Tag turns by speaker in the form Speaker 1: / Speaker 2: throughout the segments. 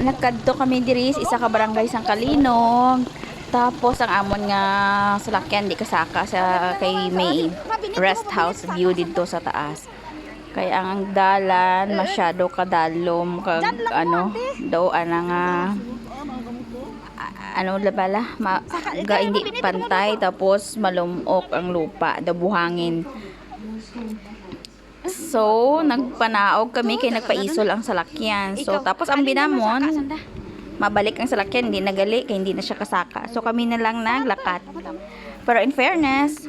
Speaker 1: Nagkadto kami diri sa isa ka barangay sang Kalinog. Tapos ang amon nga salakyan di kasaka sa kay may rest house view dito sa taas. Kaya ang dalan masyado kadalom kag ano daw ana nga ano labala ma, ga hindi pantay tapos malumok ang lupa daw buhangin. So, nagpanaog kami kay nagpaisol ang salakyan. So, tapos ang binamon, mabalik ang salakyan, hindi nagali, kaya hindi na siya kasaka. So, kami na lang naglakat. Pero in fairness,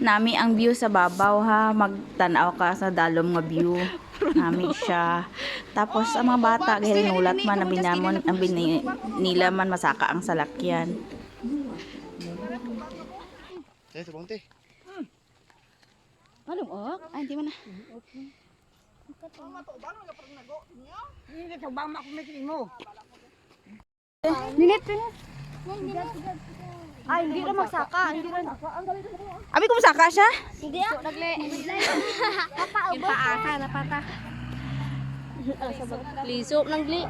Speaker 1: nami ang view sa babaw ha, magtanaw ka sa dalom nga view. Nami siya. Tapos ang mga bata, dahil nulat man ang binamon, ang bini, nila man masaka ang salakyan.
Speaker 2: Eh, tubong te.
Speaker 1: Malumok? Ay, hindi man na.
Speaker 3: Mo.
Speaker 1: Minit,
Speaker 3: Ay, hindi na magsaka. Hindi na.
Speaker 1: Abi, kumusaka siya?
Speaker 3: Hindi ah. Nagle. Papa, Yung paaka na pata. Liso ng gli.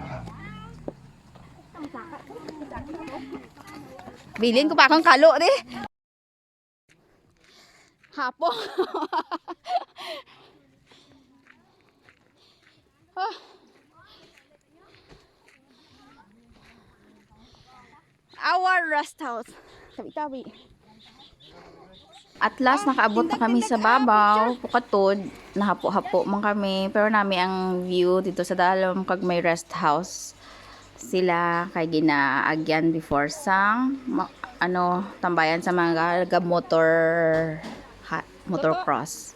Speaker 1: Bilin ko pa akong kalo, di. Hapo. ah. Our rest house. Tabi-tabi. At last, nakaabot na kami sa babaw. Pukatod, nahapo-hapo man kami. Pero nami ang view dito sa dalom kag may rest house sila kay ginaagyan before sang ano tambayan sa mga ga motor ha, motor cross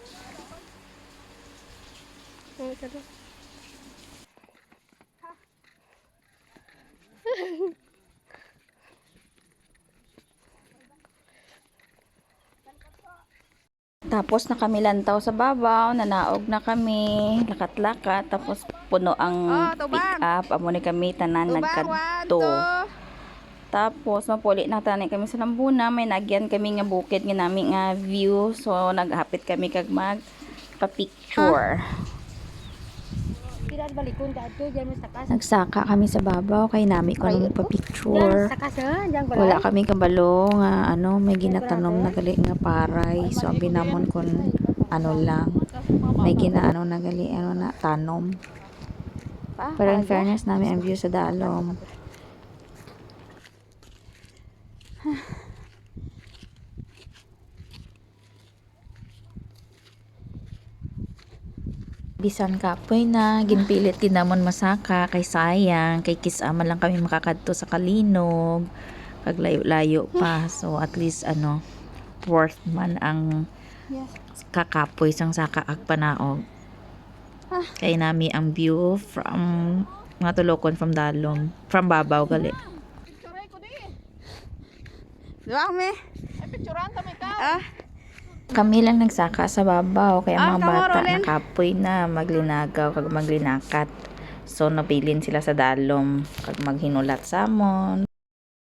Speaker 1: Tapos na kami lantaw sa babaw, nanaog na kami, lakat-lakat, tapos puno ang pick up, amo ni kami tanan nagkadto. Tapos mapuli na tanan kami sa lambuna, may nagyan kami nga bukid nga nami nga view, so naghapit kami kag mag pa-picture.
Speaker 3: Takas.
Speaker 1: Nagsaka kami sa babaw kay nami ko nung
Speaker 3: Diyan
Speaker 1: pa-picture.
Speaker 3: balay.
Speaker 1: Wala kami kabalo nga ano, may ginatanom na gali nga paray. So ang binamon kon ano lang, may ginaano na gali ano na tanom. Pero in fairness namin ang view sa dalom. Bisan kapoy na, ginpilit kinamon masaka, kay sayang, kay kisama lang kami makakadto sa kalinog, kag layo-layo pa. So at least ano, worth man ang kakapoy sang saka ag panaog. Kay nami ang view from mga tulokon from dalom, from babaw gali. Duwa me. Ah. Kami lang nagsaka sa babaw kaya mga bata nakapoy na maglinagaw kag maglinakat. So nabilin sila sa dalom kag maghinulat sa amon.